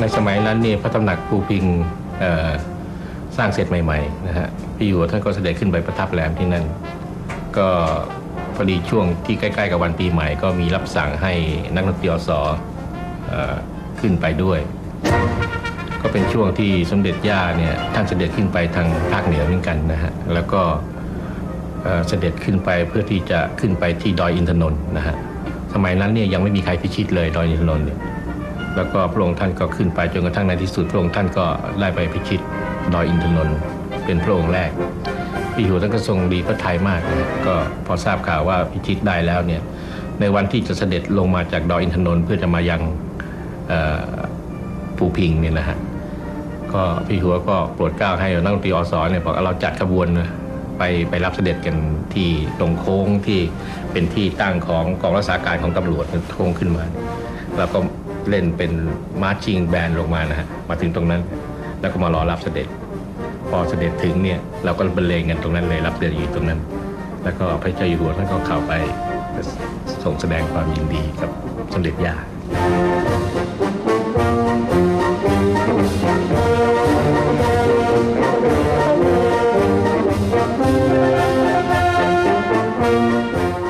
ในสมัยนั้นเนี่ยพระตำหนักภูพิงสร้างเสร็จใหม่ๆนะฮะพี่อยู่ท่านก็เสด็จขึ้นไปประทับแรมที่นั่น ก็พอดีช่วงที่ใกล้ๆกับวันปีใหม่ ก็มีรับสั่งให้นักดนตรีอสอขึ้นไปด้วย ก็เป็นช่วงที่สมเด็จย่าเนี่ยท่านเสด็จขึ้นไปทางภาคเหนือเหมือนกันนะฮะแล้วก็เสด็จขึ้นไปเพื่อที่จะขึ้นไปที่ดอยอินทนนท์นะฮะสมัยนั้นเนี่ยยังไม่มีใครพิชิตเลยดอยอินทนนท์เนี่ย แล้วก็พระองค์ท่านก็ขึ้นไปจนกระทั่งในที่สุดพระองค์ท่านก็ได้ไปพิชิตดอยอินทนนท์เป็นพระองค์แรกพี่อยู่ท่านก็ทรงดีพระทัยมากนะก็พอทราบข่าวว่าพิชิตได้แล้วเนี่ยในวันที่จะเสด็จลงมาจากดอยอินทนนท์เพื่อจะมายังภูพิงเนี่ยนะฮะก็พี่หัวก็โปรดเกล้าให้นักดนตรีอสอเนี่ยบอกเอาเราจัดขบวนนะไปไปรับเสด็จกันที่ตรงโค้งที่เป็นที่ตั้งของกองรักษาการของตำรวจโค้งขึ้นมา แล้วก็ เล่นเป็นมาร์ชิงแบนลงมานะฮะมาถึงตรงนั้น แล้วก็มารอรับเสด็จ พอเสด็จถึงเนี่ยเราก็บรรเลงกันตรงนั้นเลยรับเสด็จอยู่ตรงนั้น แล้วก็พระเจ้าอยู่หัวท่านก็เข้าไปส่งแสดงความยินดีกับสมเด็จย่า